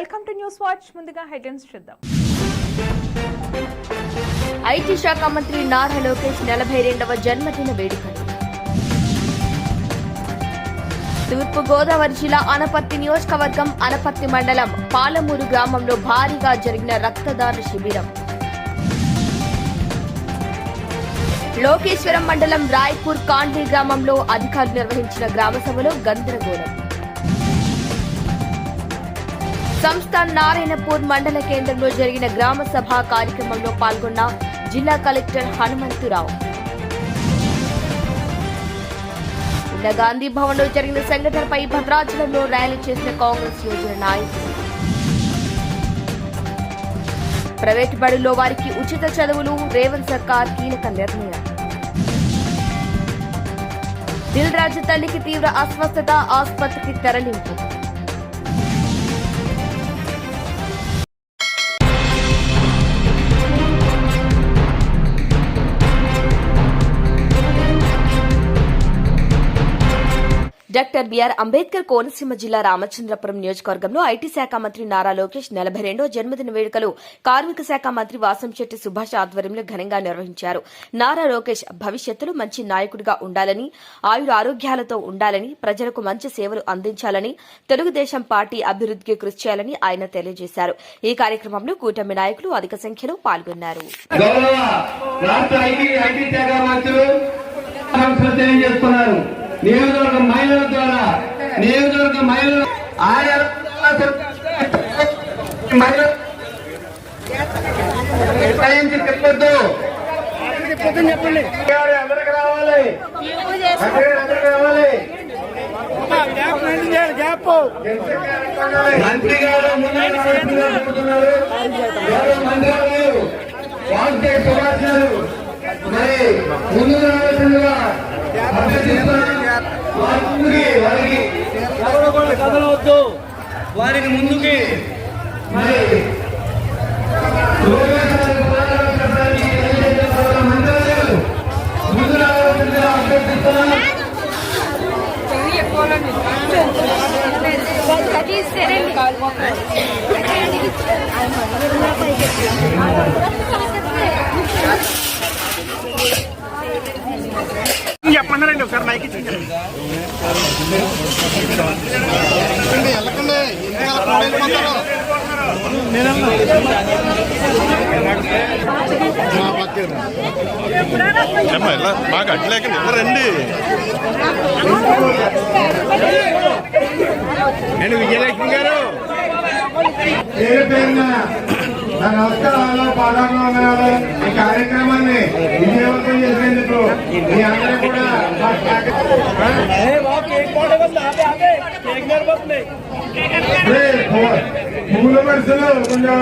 Welcome to news watch. ముందుగా headlines చూద్దాం. IT శాఖ మంత్రి నారా లోకేష్ నలభై రెండవ జన్మదిన వేడుకలు తూర్పు గోదావరి జిల్లా అనపర్తి నియోజకవర్గం అనపర్తి మండలం పాలమూరు గ్రామంలో భారీగా జరిగిన రక్తదాన శిబిరం. లోకేశ్వరం మండలం రాయ్పూర్ కాండ్లీ గ్రామంలో అధికారులు నిర్వహించిన గ్రామ సభలో గందరగోళం. సంస్థ నారాయణపూర్ మండల కేంద్రంలో జరిగిన గ్రామ సభ కార్యక్రమంలో పాల్గొన్న జిల్లా కలెక్టర్ హనుమంతురావు. నిన్న గాంధీ భవన్లో జరిగిన సంఘటనపై భద్రాచలంలో ర్యాలీ చేసిన కాంగ్రెస్ యోజన నాయకులు. ప్రైవేటు బడుల్లో వారికి ఉచిత చదువులు రేవంత్ సర్కార్ కీలక నిర్ణయం. దిల్ రాజు తల్లికి తీవ్ర అస్వస్థత ఆసుపత్రికి తరలింపు. డాక్టర్ బిఆర్ అంబేద్కర్ కోనసీమ జిల్లా రామచంద్రపురం నియోజకవర్గంలో ఐటీ శాఖ మంత్రి నారా లోకేష్ నలభై రెండో జన్మదిన వేడుకలు కార్మిక శాఖ మంత్రి వాసంశెట్టి సుభాష్ ఆధ్వర్యంలో ఘనంగా నిర్వహించారు. నారా లోకేష్ భవిష్యత్తులో మంచి నాయకుడిగా ఉండాలని ఆయుర ఆరోగ్యాలతో ఉండాలని ప్రజలకు మంచి సేవలు అందించాలని తెలుగుదేశం పార్టీ అభివృద్ధికి కృషి చేయాలని ఆయన తెలియజేశారు. ఈ కార్యక్రమంలో కూటమి నాయకులు అధిక సంఖ్యలో పాల్గొన్నారు. రాష్ట్ర ఐటీ శాఖ మంత్రులు నియోజకవర్గ మహిళల ద్వారా నియోజకవర్గ మహిళలు ఆయా కేటాయించి అందరికి రావాలి. మంత్రి గారు ముందు చెబుతున్నారు గౌరవ మంత్రి గారు వాసుదేవ సుభాష్ గారు మరి ముందు రావాల్సిందిగా వారికి వారికి కదలవద్దు. వారిని ముందుకి. మరి లోకేశ్వర పోరాటం చెప్పడానికి తెలియజేసిన గౌరవ మంత్రి గారు ముందు రావాల్సిందిగా అభ్యర్థిస్తున్నాను చెప్పండి ఒకసారి మైక్ ఇచ్చింది ఏమ్మా, ఇలా మాకు అట్లేక రండి. నేను విజయలక్ష్మి గారు. పేరు పేరున నా నమస్కారాలు పాదాలు ఈ కార్యక్రమాన్ని విజయవంతం చేసేందుకు మీ అందరూ కూడా పూల పరిస్థితులు కొంచెం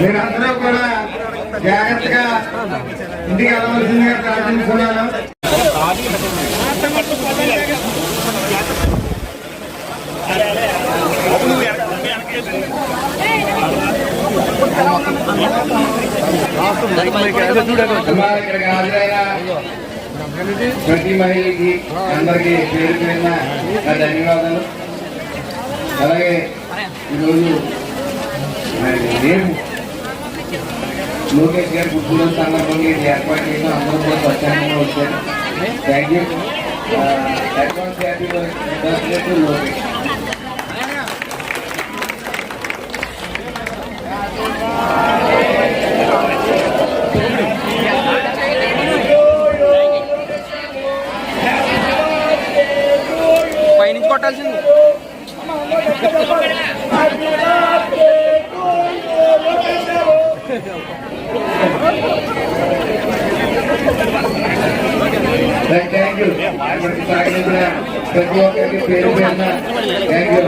మీరందరూ కూడా జాగ్రత్తగా ఇంటికి వెళ్ళవలసిందిగా ప్రార్థించుకున్నాను ఇక్కడికి హాజరైన ప్రతి మహిళకి అందరికీ పేరు పేరున ధన్యవాదాలు అలాగే ఈరోజు లోకేష్ గారి పుట్టిన సందర్భంగా ఇది ఏర్పాటు చేసిన అందరూ కూడా స్వచ్ఛందంగా వచ్చారు thank you advance happy Lokesh పైనుంచి కొట్టాల్సింది. థ్యాంక్ యూ ప్రతి ఒక్కరికి పేరు పేరున థ్యాంక్ యూ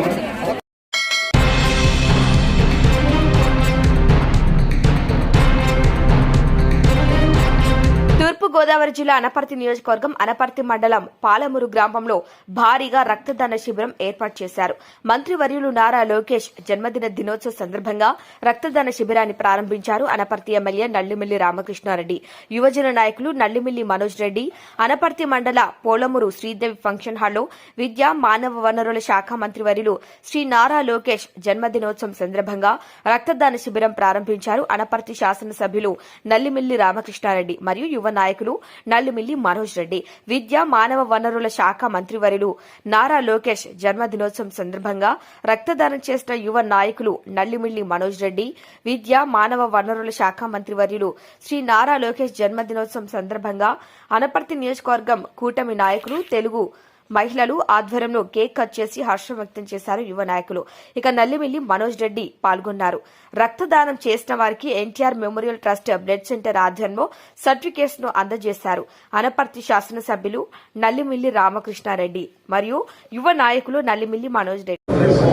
గోదావరి జిల్లా అనపర్తి నియోజకవర్గం అనపర్తి మండలం పాలమూరు గ్రామంలో భారీగా రక్తదాన శిబిరం ఏర్పాటు చేశారు. మంత్రివర్యులు నారా లోకేష్ జన్మదిన దినోత్సవ సందర్భంగా రక్తదాన శిబిరాన్ని ప్రారంభించారు అనపర్తి ఎమ్మెల్యే నల్లిమిల్లి రామకృష్ణారెడ్డి యువజన నాయకులు నల్లిమిల్లి మనోజ్ రెడ్డి అనపర్తి మండల పోలమూరు శ్రీదేవి ఫంక్షన్ హాల్లో విద్య మానవ వనరుల శాఖ మంత్రివర్యులు శ్రీ నారా లోకేష్ జన్మదినోత్సవం సందర్భంగా రక్తదాన శిబిరం ప్రారంభించారు. అనపర్తి శాసనసభ్యులు నల్లిమిల్లి రామకృష్ణారెడ్డి మరియు యువ నాయకులు నల్లిమిల్లి మనోజ్ రెడ్డి విద్య మానవ వనరుల శాఖ మంత్రివర్యులు నారా లోకేష్ జన్మదినోత్సవం సందర్భంగా రక్తదానం చేసిన యువ నాయకులు నల్లిమిల్లి మనోజ్ రెడ్డి విద్య మానవ వనరుల శాఖ మంత్రివర్యులు శ్రీ నారా లోకేష్ జన్మదినోత్సవం సందర్భంగా అనపర్తి నియోజకవర్గం కూటమి నాయకులు తెలుగు మహిళలు ఆధ్వర్యంలో కేక్ కట్ చేసి హర్షం వ్యక్తం చేశారు యువ నాయకులు. ఇక నల్లిమిల్లి మనోజ్ రెడ్డి పాల్గొన్నారు. రక్తదానం చేసిన వారికి NTR memorial trust blood centre ఆధ్వర్యంలో సర్టిఫికేట్స్ను అందజేశారు. అనపర్తి శాసనసభ్యులు నల్లిమిల్లి రామకృష్ణారెడ్డి మరియు యువ నాయకులు నల్లిమిల్లి మనోజ్ రెడ్డి.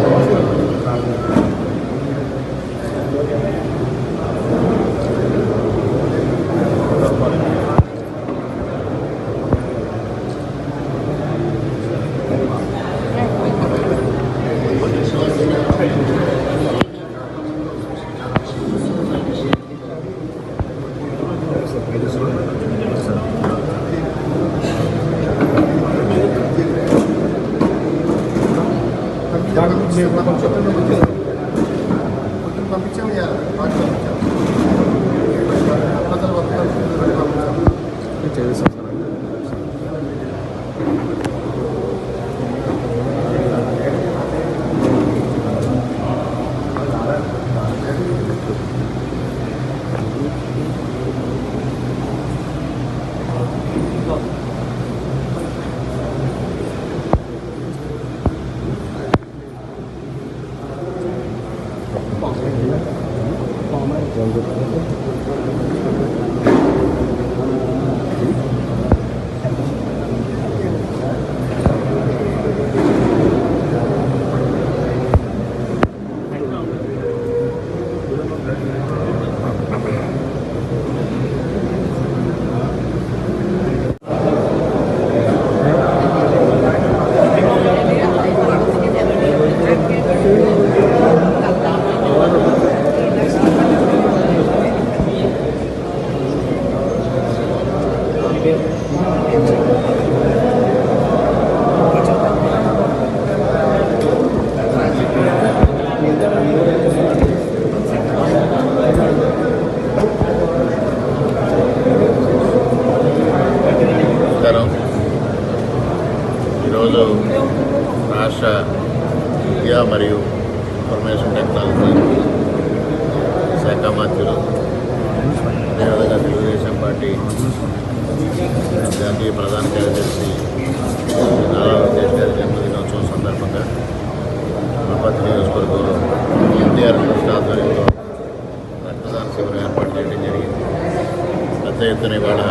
ఎత్తున ఇవాళ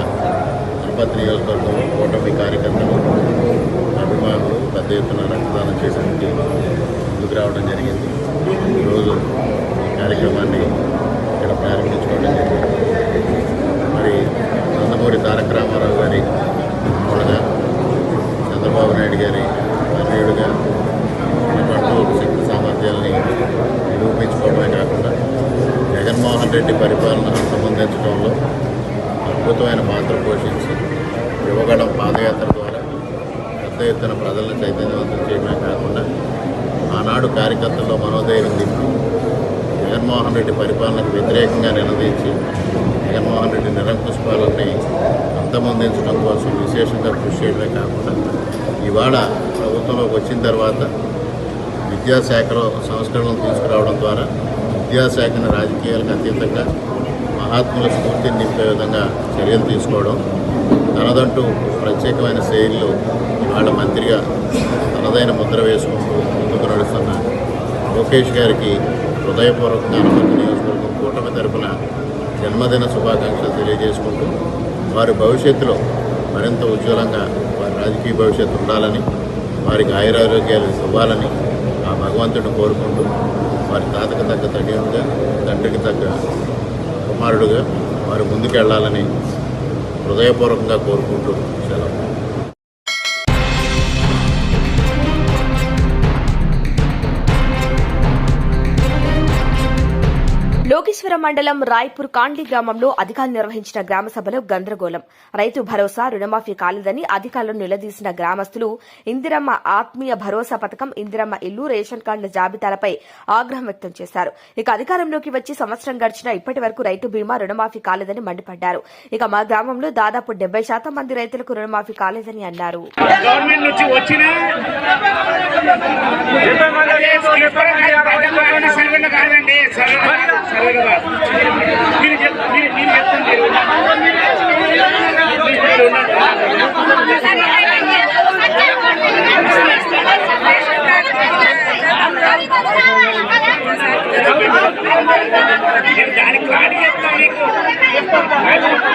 తిరుపతి నియోజకవర్గంలో కూటమి కార్యకర్తలు అభిమానులు పెద్ద ఎత్తున రక్తదానం చేసేందుకు ముందుకు రావడం జరిగింది. ఈరోజు ఈ కార్యక్రమాన్ని ఇక్కడ ప్రారంభించుకోవడం జరిగింది. మరి నందమూరి తారక రామారావు గారి మూడగా చంద్రబాబు నాయుడు గారి అన్యుడుగా మనకంటూ శక్తి సామర్థ్యాల్ని నిరూపించుకోవడమే కాకుండా జగన్మోహన్ రెడ్డి పరిపాలన వ్యతిరేకంగా నిలదీసి జగన్మోహన్ రెడ్డి నిరంకుశపాలని అంతమొందించడం కోసం విశేషంగా కృషి చేయడమే కాకుండా ఇవాళ ప్రభుత్వంలోకి వచ్చిన తర్వాత విద్యాశాఖలో సంస్కరణలు తీసుకురావడం ద్వారా విద్యాశాఖను రాజకీయాలకు అతీతంగా మహాత్ముల స్ఫూర్తిని నింపే విధంగా చర్యలు తీసుకోవడం తనదంటూ ప్రత్యేకమైన శైలిలో ఇవాళ మంత్రిగా తనదైన ముద్ర వేసుకుంటూ ముందుకు నడుస్తున్న లోకేష్ గారికి హృదయపూర్వకంగా అనుమతి తరఫున తరపున జన్మదిన శుభాకాంక్షలు తెలియజేసుకుంటూ వారి భవిష్యత్తులో మరింత ఉజ్వలంగా వారి రాజకీయ భవిష్యత్తు ఉండాలని వారికి ఆయురారోగ్యాలు ఇవ్వాలని ఆ భగవంతుడిని కోరుకుంటూ వారి తాతకు తగ్గ తడియుడుగా తండ్రికి తగ్గ కుమారుడుగా వారు ముందుకెళ్ళాలని హృదయపూర్వకంగా కోరుకుంటూ సెలవు. లోకేశ్వరం మండలం రాయ్పూర్ కాండ్లి గ్రామంలో అధికారులు నిర్వహించిన గ్రామ సభలో గందరగోళం. రైతు భరోసా రుణమాఫీ కాలేదని అధికారులను నిలదీసిన గ్రామస్తులు ఇందిరమ్మ ఆత్మీయ భరోసా పథకం ఇందిరమ్మ ఇల్లు రేషన్ కార్డుల జాబితాలపై ఆగ్రహం వ్యక్తం చేశారు. ఇక అధికారంలోకి వచ్చి సంవత్సరం గడిచినా ఇప్పటి వరకు రైతు బీమా రుణమాఫీ కాలేదని మండిపడ్డారు. ఇక మా గ్రామంలో దాదాపు డెబ్బై శాతం మంది రైతులకు రుణమాఫీ కాలేదని అన్నారు. గవర్నమెంట్ నుంచి వచ్చిన సర్వేలు కాదండి సర్వేలు సర్వేలు కాదు మీరు చెప్- మీరు- మీరు చెప్తుంది నేను దానికి కాడి చెప్తాను మీకు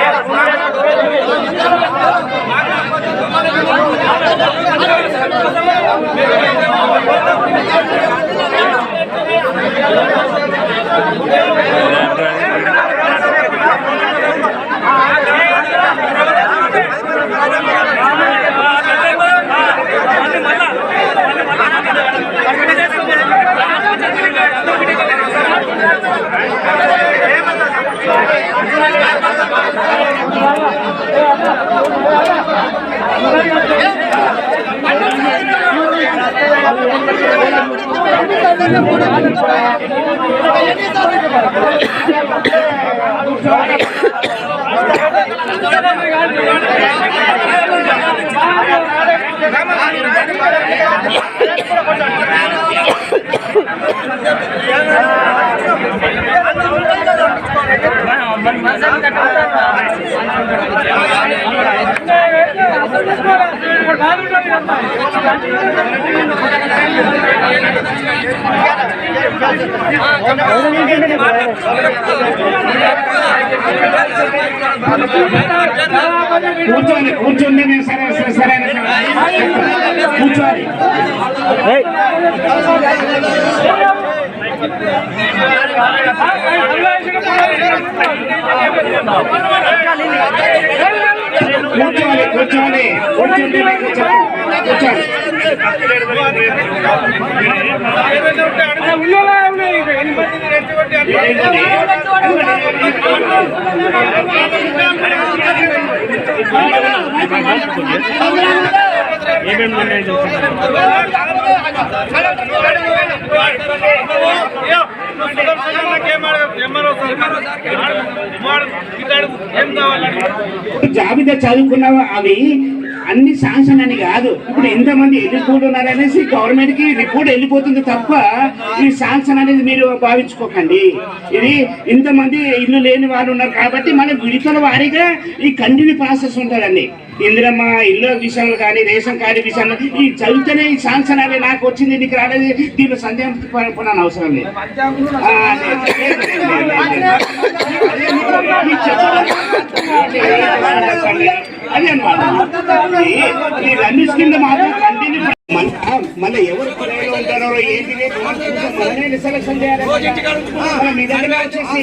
Jangan కూర్చోండి కూర్చోండి నేను సరే సరే సరే కూర్చోండి కూర్చోండి కూర్చోండి కూర్చోండి. కూర్చోండి జాబితా చదువుకున్నావా అవి? అన్ని శాంక్షన్ అని కాదు ఇప్పుడు ఎంతమంది ఎలిజిబుల్ గవర్నమెంట్కి రిపోర్ట్ వెళ్ళిపోతుంది తప్ప ఈ శాంక్షన్ అనేది మీరు భావించుకోకండి ఇది ఇంతమంది ఇల్లు లేని వాళ్ళు ఉన్నారు కాబట్టి మన విడతల వారీగా ఈ కంటిన్యూ ప్రాసెస్ ఉంటుందండి ఇందిరమ్మ ఇల్లు విషయంలో కానీ రేషన్ కార్డు విషయంలో ఈ చదివితేనే ఈ శాంక్షన్ అనేది నాకు వచ్చింది నీకు రాలేదు దీని సందేహం పడకుండా అవసరం లేదు అదే అదే అన్నమాట ఈ- ఈ రన్నిస్ కింద మాత్రం కంటిన్యూ మళ్ళీ ఎవరు పిల్లలు ఉంటారో ఏంటి సెలక్షన్ చేయాలి. మీ దగ్గర వచ్చేసి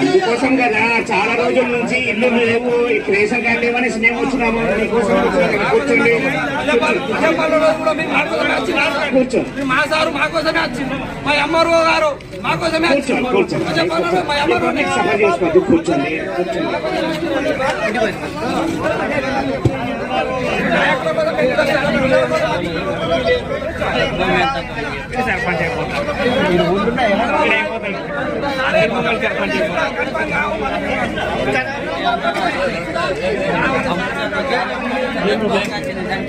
అందుకోసం కదా చాలా రోజుల నుంచి ఇల్లు లేవు ఈ రేషన్ కార్డు లేవనేసి మేము వచ్చినాము. మీకోసం. ఇక్కడ కూర్చోండి. కూర్చో మా సారు మా కోసమే వచ్చింది మా అమ్మరు గారు మా కోసమే వచ్చింది. కూర్చోండి సభ చేసుకోవద్దు కూర్చోండి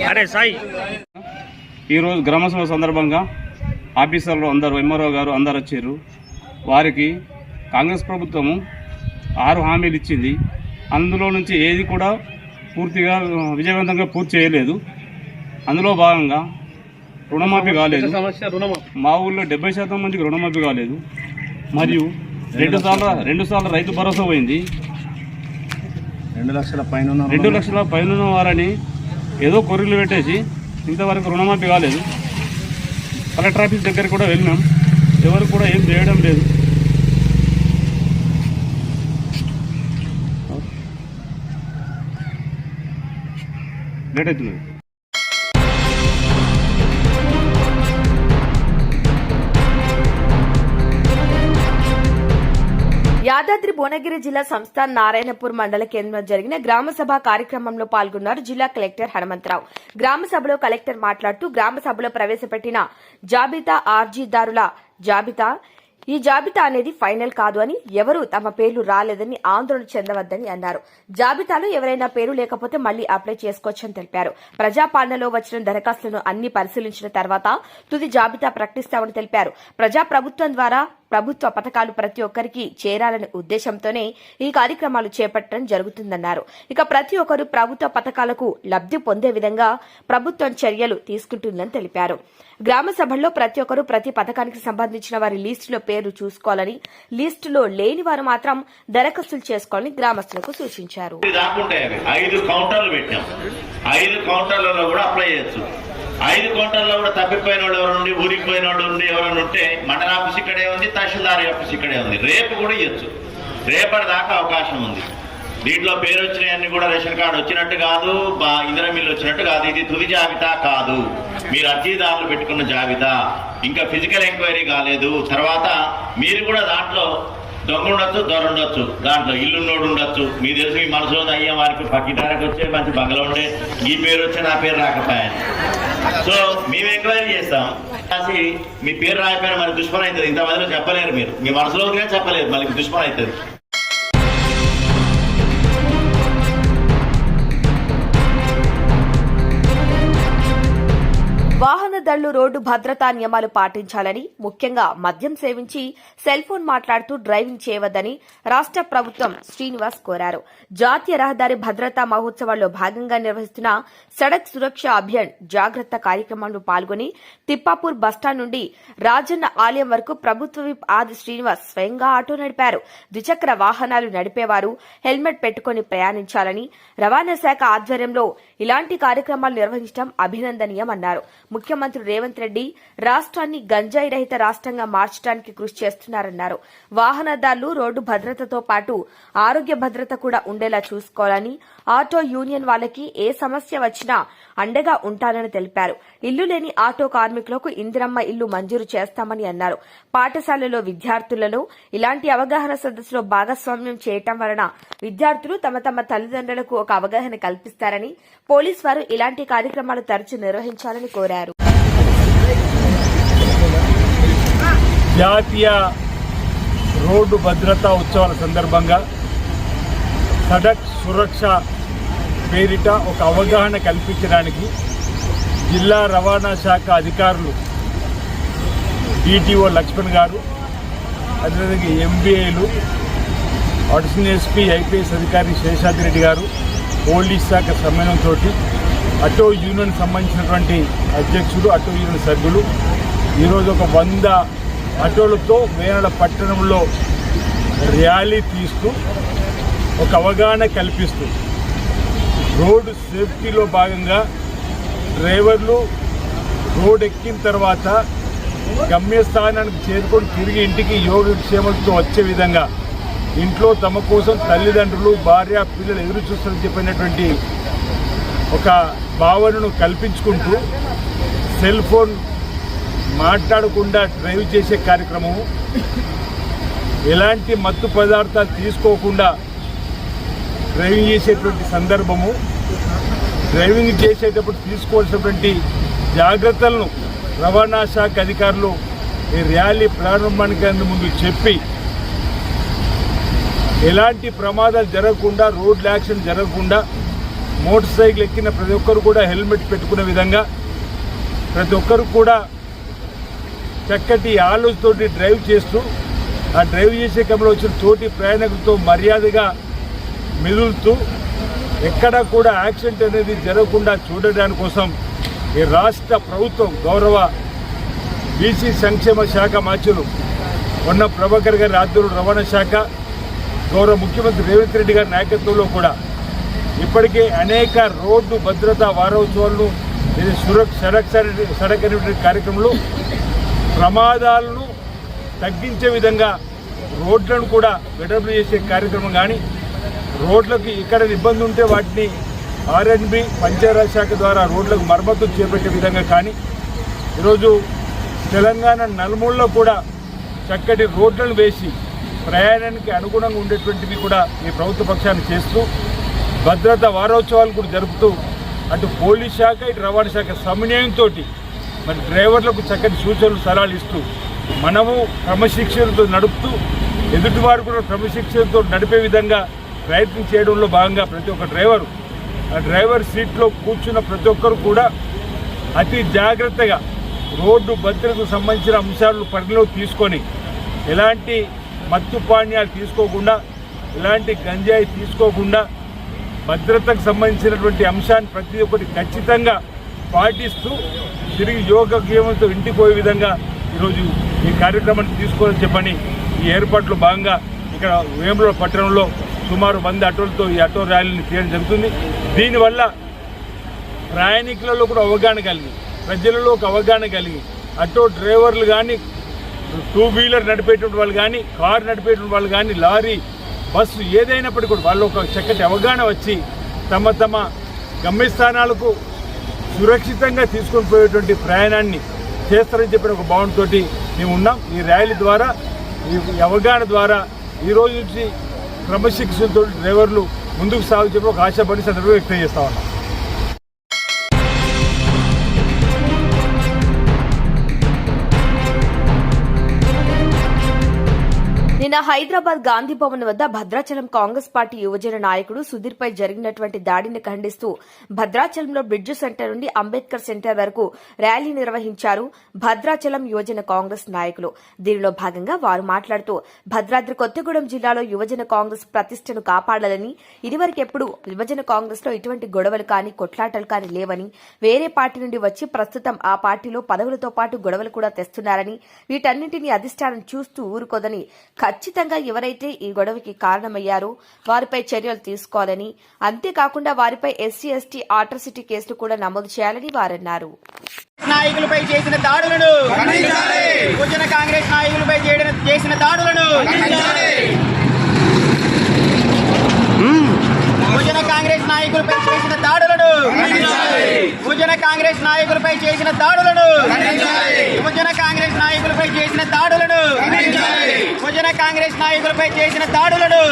అరే సాయి. ఈరోజు గ్రామోత్సవం సందర్భంగా ఆఫీసర్లు అందరు ఎంఆర్ఓ గారు అందరు వచ్చారు. వారికి కాంగ్రెస్ ప్రభుత్వము ఆరు హామీలు ఇచ్చింది. అందులో నుంచి ఏది కూడా పూర్తిగా విజయవంతంగా పూర్తి చేయలేదు. అందులో భాగంగా రుణమాఫీ కాలేదు. మా ఊళ్ళో డెబ్బై శాతం మందికి రుణమాఫీ కాలేదు. మరియు రెండు సార్లు రెండు సార్లు రైతు భరోసా పోయింది. రెండు లక్షల పైన రెండు లక్షల పైన వారని ఏదో కొర్రీలు పెట్టేసి ఇంతవరకు రుణమాఫీ కాలేదు. కలెక్టర్ ఆఫీస్ దగ్గర కూడా వెళ్ళినాం. ఎవరు కూడా ఏం చేయడం లేదు. లేట్ యాదాద్రి భువనగిరి జిల్లా సంస్థ నారాయణపూర్ మండల కేంద్రంలో జరిగిన గ్రామ సభ కార్యక్రమంలో పాల్గొన్నారు జిల్లా కలెక్టర్ హనుమంతరావు. గ్రామ సభలో కలెక్టర్ మాట్లాడుతూ గ్రామ సభలో ప్రవేశపెట్టిన జాబితా ఆర్జీదారుల జాబితా. ఈ జాబితా అనేది ఫైనల్ కాదు అని ఎవరూ తమ పేర్లు రాలేదని ఆందోళన చెందవద్దని అన్నారు. జాబితాలో ఎవరైనా పేరు లేకపోతే మళ్ళీ అప్లై చేసుకోవచ్చని తెలిపారు. ప్రజాపాలనలో వచ్చిన దరఖాస్తులను అన్ని పరిశీలించిన తర్వాత తుది జాబితా ప్రకటిస్తామని తెలిపారు. ప్రజా ప్రభుత్వం ద్వారా ప్రభుత్వ పథకాలు ప్రతి ఒక్కరికి చేరాలనే ఉద్దేశంతోనే ఈ కార్యక్రమాలు చేపట్టడం జరుగుతుందన్నారు. ఇక ప్రతి ఒక్కరు ప్రభుత్వ పథకాలకు లబ్ధి పొందే విధంగా ప్రభుత్వం చర్యలు తీసుకుంటుందని తెలిపారు. గ్రామ సభల్లో ప్రతి ఒక్కరు ప్రతి పథకానికి సంబంధించిన వారి లిస్టులో పేరు చూసుకోవాలని లిస్టులో లేని వారు మాత్రం దరఖాస్తులు చేసుకోవాలని గ్రామస్తులకు సూచించారు. ఐదు కౌంటర్లు పెట్టాం ఐదు కౌంటర్లలో కూడా అప్లై చేయొచ్చు. ఐదు కౌంటర్లో కూడా తప్పిపోయిన వాళ్ళు ఎవరు ఉండి ఊరికి పోయిన వాళ్ళు ఉండి ఎవరైనా ఉంటే మండల ఆఫీస్ ఇక్కడే ఉంది తహసీల్దార్ ఆఫీస్ ఇక్కడే ఉంది. రేపు కూడా ఇవ్వచ్చు రేపటి దాకా అవకాశం ఉంది. దీంట్లో పేరు వచ్చినాయన్ని కూడా రేషన్ కార్డు వచ్చినట్టు కాదు బా ఇందిరా మిల్లు వచ్చినట్టు కాదు. ఇది తుది జాబితా కాదు. మీరు అర్జీదారులు పెట్టుకున్న జాబితా. ఇంకా ఫిజికల్ ఎంక్వైరీ కాలేదు. తర్వాత మీరు కూడా దాంట్లో దొంగ ఉండొచ్చు దొర ఉండొచ్చు దాంట్లో ఇల్లున్నోడు ఉండొచ్చు మీ తెలుసు మీ మనసులో ఉంది, అయ్యా వారికి పక్కిటానికి వచ్చే మంచి బంగ్లా ఉండే. ఈ పేరు వచ్చే నా పేరు రాకపోయాను. సో మేము ఎంక్వైరీ చేస్తాం. రాసి మీ పేరు రాకపోయినా మరి దుష్పరం అవుతుంది ఇంతమందిలో చెప్పలేరు మీరు. మీ మనసులోనే చెప్పలేరు మళ్ళీ దుష్పరం అవుతుంది వాహనదారులు రోడ్డు భద్రతా నియమాలు పాటించాలని ముఖ్యంగా మద్యం సేవించి సెల్ ఫోన్ మాట్లాడుతూ డ్రైవింగ్ చేయవద్దని రాష్ట ప్రభుత్వం శ్రీనివాస్ కోరారు. జాతీయ రహదారి భద్రతా మహోత్సవాల్లో భాగంగా నిర్వహిస్తున్న సడక్ సురక్ష అభియాన్ జాగ్రత్త కార్యక్రమంలో పాల్గొని తిప్పాపూర్ బస్టాండ్ నుండి రాజన్న ఆలయం వరకు ప్రభుత్వ విప్ ఆది శ్రీనివాస్ స్వయంగా ఆటో నడిపారు. ద్విచక్ర వాహనాలు నడిపేవారు హెల్మెట్ పెట్టుకుని ప్రయాణించాలని రవాణా శాఖ ఆధ్వర్యంలో ఇలాంటి కార్యక్రమాలు నిర్వహించడం అభినందనీయమన్నారు. ముఖ్యమంత్రి రేవంత్ రెడ్డి రాష్ట్రాన్ని గంజాయి రహిత రాష్ట్రంగా మార్చడానికి కృషి చేస్తున్నారన్నారు. వాహనదారులు రోడ్డు భద్రతతో పాటు ఆరోగ్య భద్రత కూడా ఉండేలా చూసుకోవాలని ఆటో యూనియన్ వాళ్ళకి ఏ సమస్య వచ్చినా అండగా ఉంటానని తెలిపారు. ఇల్లు లేని ఆటో కార్మికులకు ఇందిరమ్మ ఇల్లు మంజూరు చేస్తామని అన్నారు. పాఠశాలలో విద్యార్థులను ఇలాంటి అవగాహన సదస్సులో భాగస్వామ్యం చేయటం వలన విద్యార్థులు తమ తమ తల్లిదండ్రులకు ఒక అవగాహన కల్పిస్తారని పోలీస్ వారు ఇలాంటి కార్యక్రమాలు తరచూ నిర్వహించాలని కోరారు. జాతీయ రోడ్డు భద్రతా ఉత్సవాల సందర్భంగా సడక్ సురక్ష పేరిట ఒక అవగాహన కల్పించడానికి జిల్లా రవాణా శాఖ అధికారులు డిటిఓ లక్ష్మణ్ గారు అదేవిధంగా ఎంబీఏలు అడిషనల్ ఎస్పీ ఐపీఎస్ అధికారి శేషాద్రి గారు పోలీస్ శాఖ సమ్మేళనంతో అటో యూనియన్ సంబంధించినటువంటి అధ్యక్షులు అటో యూనియన్ సభ్యులు ఈరోజు ఒక వంద ఆటోలతో మేనల పట్టణంలో ర్యాలీ తీస్తూ ఒక అవగాహన కల్పిస్తూ రోడ్డు సేఫ్టీలో భాగంగా డ్రైవర్లు రోడ్ ఎక్కిన తర్వాత గమ్యస్థానానికి చేరుకొని తిరిగి ఇంటికి యోగక్షేమంతో వచ్చే విధంగా ఇంట్లో తమ కోసం తల్లిదండ్రులు భార్య పిల్లలు ఎదురు చూస్తారని చెప్పినటువంటి ఒక భావనను కల్పించుకుంటూ సెల్ ఫోన్ మాట్లాడకుండా డ్రైవ్ చేసే కార్యక్రమము ఎలాంటి మత్తు పదార్థాలు తీసుకోకుండా డ్రైవింగ్ చేసేటువంటి సందర్భము డ్రైవింగ్ చేసేటప్పుడు తీసుకోవాల్సినటువంటి జాగ్రత్తలను రవాణా శాఖ అధికారులు ఈ ర్యాలీ ప్రారంభానికి అందు ముందు చెప్పి ఎలాంటి ప్రమాదాలు జరగకుండా రోడ్ యాక్సిడెంట్ జరగకుండా మోటార్ సైకిల్ ఎక్కిన ప్రతి ఒక్కరు కూడా హెల్మెట్ పెట్టుకునే విధంగా ప్రతి ఒక్కరు కూడా చక్కటి ఆలోచనతోటి డ్రైవ్ చేస్తూ ఆ డ్రైవ్ చేసే క్రమంలో వచ్చిన తోటి ప్రయాణికులతో మర్యాదగా మెదులుతూ ఎక్కడా కూడా యాక్సిడెంట్ అనేది జరగకుండా చూడడానికి కోసం ఈ రాష్ట్ర ప్రభుత్వం గౌరవ బీసీ సంక్షేమ శాఖ మాచులు ఉన్న ప్రభాకర్ గారి ఆధ్వర్యంలో రవాణా శాఖ గౌరవ ముఖ్యమంత్రి రేవంత్ రెడ్డి గారి నాయకత్వంలో కూడా ఇప్పటికే అనేక రోడ్డు భద్రతా వారోత్సవాలను ఇది సురక్ష సడక్ సడక్ సడక్ అనేటువంటి కార్యక్రమంలో ప్రమాదాలను తగ్గించే విధంగా రోడ్లను కూడా వెడల్పు చేసే కార్యక్రమం కానీ రోడ్లకు ఇక్కడ ఇబ్బంది ఉంటే వాటిని ఆర్ఎన్బి పంచాయతీరాజ్ శాఖ ద్వారా రోడ్లకు మరమ్మతు చేపట్టే విధంగా కానీ ఈరోజు తెలంగాణ నలుమూలలో కూడా చక్కటి రోడ్లను వేసి ప్రయాణానికి అనుగుణంగా ఉండేటువంటివి కూడా ఈ ప్రభుత్వ పక్షాన్ని చేస్తూ భద్రతా వారోత్సవాలు కూడా జరుపుతూ అటు పోలీస్ శాఖ ఇటు రవాణా శాఖ సమన్వయంతో మరి డ్రైవర్లకు చక్కటి సూచనలు సలహాలు ఇస్తూ మనము క్రమశిక్షణతో నడుపుతూ ఎదుటివారు కూడా క్రమశిక్షణతో నడిపే విధంగా ప్రయత్నం చేయడంలో భాగంగా ప్రతి ఒక్క డ్రైవరు ఆ డ్రైవర్ సీట్లో కూర్చున్న ప్రతి ఒక్కరు కూడా అతి జాగ్రత్తగా రోడ్డు భద్రతకు సంబంధించిన అంశాలను పరిగణలో తీసుకొని ఎలాంటి మత్తు పానీయాలు తీసుకోకుండా ఎలాంటి గంజాయి తీసుకోకుండా భద్రతకు సంబంధించినటువంటి అంశాన్ని ప్రతి ఒక్కటి ఖచ్చితంగా పాటిస్తూ తిరిగి యోగ గేమంతో ఇంటికి పోయే విధంగా ఈరోజు ఈ కార్యక్రమాన్ని తీసుకోవాలని చెప్పని ఈ ఏర్పాట్లు భాగంగా ఇక్కడ వేముల పట్టణంలో సుమారు వంద ఆటోలతో ఈ ఆటో ర్యాలీని తీయడం జరుగుతుంది. దీనివల్ల ప్రయాణికులలో కూడా అవగాహన కలిగి ప్రజలలో ఒక అవగాహన కలిగి ఆటో డ్రైవర్లు కానీ టూ వీలర్ నడిపేటువంటి వాళ్ళు కానీ కారు నడిపేటువంటి వాళ్ళు కానీ లారీ బస్సు ఏదైనప్పటికీ కూడా వాళ్ళు ఒక చక్కటి అవగాహన వచ్చి తమ తమ గమ్యస్థానాలకు సురక్షితంగా తీసుకొని పోయేటువంటి ప్రయాణాన్ని చేస్తారని చెప్పిన ఒక భావనతో మేము ఉన్నాం. ఈ ర్యాలీ ద్వారా ఈ అవగాహన ద్వారా ఈరోజు నుంచి క్రమశిక్షణతో డ్రైవర్లు ముందుకు సాగు చెప్పి ఒక ఆశాపడి సందర్భంగా వ్యక్తం చేస్తా ఉన్నాం. హైదరాబాద్ గాంధీ భవన్ వద్ద భద్రాచలం కాంగ్రెస్ పార్టీ యువజన నాయకుడు సుధీర్పై జరిగినటువంటి దాడిని ఖండిస్తూ భద్రాచలంలో బ్రిడ్జ్ సెంటర్ నుండి అంబేద్కర్ సెంటర్ వరకు ర్యాలీ నిర్వహించారు భద్రాచలం యువజన కాంగ్రెస్ నాయకులు. దీనిలో భాగంగా వారు మాట్లాడుతూ భద్రాద్రి కొత్తగూడెం జిల్లాలో యువజన కాంగ్రెస్ ప్రతిష్టను కాపాడాలని ఇదివరకెప్పుడు యువజన కాంగ్రెస్లో ఇటువంటి గొడవలు కానీ కొట్లాటలు కానీ లేవని వేరే పార్టీ నుండి వచ్చి ప్రస్తుతం ఆ పార్టీలో పదవులతో పాటు గొడవలు కూడా తెస్తున్నారని వీటన్నింటినీ అధిష్టానం చూస్తూ ఊరుకోదని ఖచ్చితంగా ఎవరైతే ఈ గొడవకి కారణమయ్యారో వారిపై చర్యలు తీసుకోవాలని అంతేకాకుండా వారిపై ఎస్సీ ఎస్టీ ఆట్రసిటీ కేసులు కూడా నమోదు చేయాలని వారన్నారు. నాయకులపై చేసిన దాడులను కాంగ్రెస్ నాయకులపై చేసిన దాడులను యువజన కాంగ్రెస్ నాయకులపై చేసిన దాడులను యువజన కాంగ్రెస్ నాయకులపై చేసిన దాడులను యువజన కాంగ్రెస్ నాయకులపై చేసిన దాడులను యువజన కాంగ్రెస్ నాయకులపై చేసిన దాడులను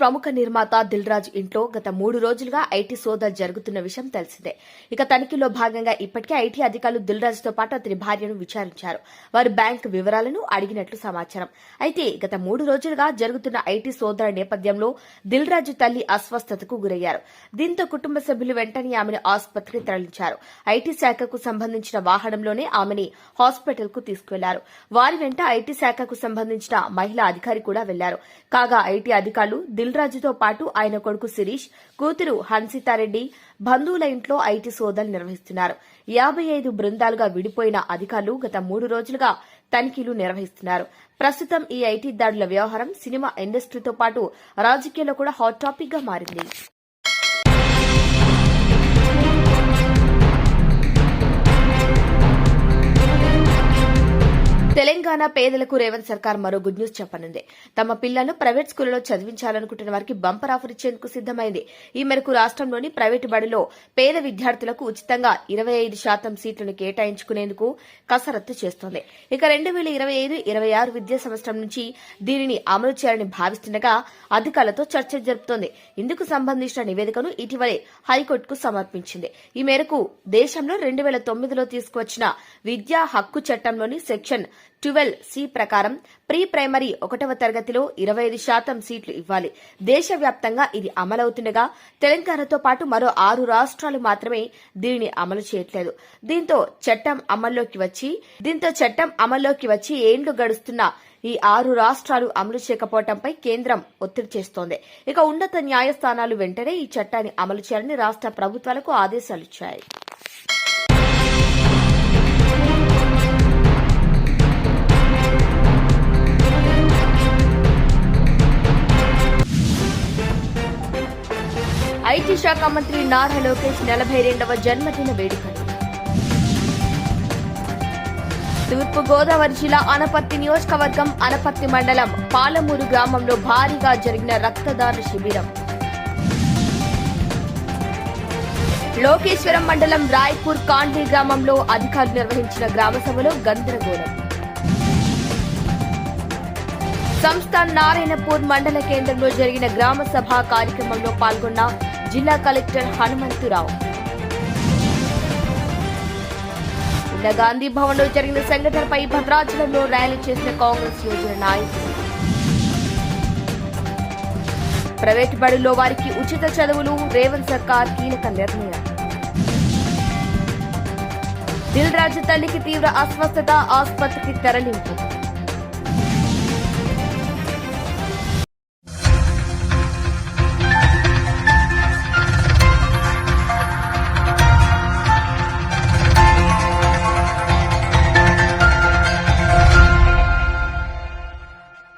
ప్రముఖ నిర్మాత దిల్ రాజు ఇంట్లో గత మూడు రోజులుగా ఐటీ సోదాలు జరుగుతున్న విషయం తెలిసిందే. ఇక తనిఖీలో భాగంగా ఇప్పటికే ఐటీ అధికారులు దిల్తో పాటు అతని భార్యను విచారించారు. వారు బ్యాంక్ వివరాలను అడిగినట్లు సమాచారం. అయితే గత మూడు రోజులుగా జరుగుతున్న ఐటీ సోదర నేపథ్యంలో దిల్ రాజు తల్లి అస్వస్థతకు గురయ్యారు. దీంతో కుటుంబ సభ్యులు వెంటనే ఆమెను ఆసుపత్రికి తరలించారు. ఐటీ శాఖకు సంబంధించిన వాహనంలోనే ఆమెని హాస్పిటల్కు తీసుకువెళ్ళారు. వారి వెంట ఐటీ శాఖకు సంబంధించిన మహిళా అధికారి కూడా వెళ్ళారు. కాగా ఐటీ అధికారులు దిల్ రాజుతో పాటు ఆయన కొడుకు శిరీష్ కూతురు హన్సితారెడ్డి బంధువుల ఇంట్లో ఐటీ సోదాలు నిర్వహిస్తున్నారు. యాభై ఐదు బృందాలుగా విడిపోయిన అధికారులు గత మూడు రోజులుగా తనిఖీలు నిర్వహిస్తున్నారు. ప్రస్తుతం ఈ ఐటీ దాడుల వ్యవహారం సినిమా ఇండస్ట్రీతో పాటు రాజకీయాల్లో కూడా హాట్ టాపిక్గా మారింది. తెలంగాణ పేదలకు రేవంత్ సర్కార్ మరో గుడ్ న్యూస్ చెప్పనుంది. తమ పిల్లలను ప్రైవేట్ స్కూళ్ళలో చదివించాలనుకుంటున్న వారికి బంపర్ ఆఫర్ ఇచ్చేందుకు సిద్దమైంది ఈ మేరకు రాష్ట్రంలోని ప్రైవేటు బడిలో పేద విద్యార్థులకు ఉచితంగా ఇరవై ఐదు శాతం సీట్లను కేటాయించుకునేందుకు కసరత్తు చేస్తోంది. ఇక రెండు వేల ఇరవై ఐదు ఇరవై ఆరు విద్యా సంవత్సరం నుంచి దీనిని అమలు చేయాలని భావిస్తుండగా అధికారులతో చర్చ జరుపుతోంది. ఇందుకు సంబంధించిన నివేదికను ఇటీవలే హైకోర్టుకు సమర్పించింది. ఈ మేరకు దేశంలో రెండు వేల తొమ్మిదిలో తీసుకువచ్చిన విద్యా హక్కు చట్టంలోని సెక్షన్ ట్వెల్వ్ సి ప్రకారం ప్రీ ప్రైమరీ ఒకటవ తరగతిలో ఇరవై ఐదు శాతం సీట్లు ఇవ్వాలి. దేశవ్యాప్తంగా ఇది అమలవుతుండగా తెలంగాణతో పాటు మరో ఆరు రాష్ట్రాలు మాత్రమే దీనిని అమలు చేయట్లేదు. దీంతో చట్టం అమల్లోకి వచ్చి దీంతో చట్టం అమల్లోకి వచ్చి ఏండ్లు గడుస్తున్నా ఈ ఆరు రాష్ట్రాలు అమలు చేయకపోవడంపై కేంద్రం ఒత్తిడి చేస్తోంది. ఇక ఉన్నత న్యాయస్థానాలు వెంటనే ఈ చట్టాన్ని అమలు చేయాలని రాష్ట్ర ప్రభుత్వాలకు ఆదేశాలిచ్చాయి ఐటీ శాఖ మంత్రి నారా లోకేష్ నలభై రెండవ జన్మదిన వేడుకలు తూర్పు గోదావరి జిల్లా అనపర్తి నియోజకవర్గం అనపర్తి మండలం పాలమూరు గ్రామంలో భారీగా జరిగిన రక్తదాన శిబిరం. లోకేశ్వరం మండలం రాయ్పూర్ కాండ్లీ గ్రామంలో అధికారులు నిర్వహించిన గ్రామ సభలో గందరగోళం. సంస్థ నారాయణపూర్ మండల కేంద్రంలో జరిగిన గ్రామ సభ కార్యక్రమంలో పాల్గొన్న జిల్లా కలెక్టర్ హనుమంతురావు. నిన్న గాంధీ భవన్లో జరిగిన సంఘటనపై భద్రాచలంలో ర్యాలీ చేసిన కాంగ్రెస్ యువజన నాయకులు. ప్రైవేట్ బడుల్లో వారికి ఉచిత చదువులు రేవంత్ సర్కార్ కీలక నిర్ణయం. దిల్ రాజు తల్లికి తీవ్ర అస్వస్థత ఆసుపత్రికి తరలింపు.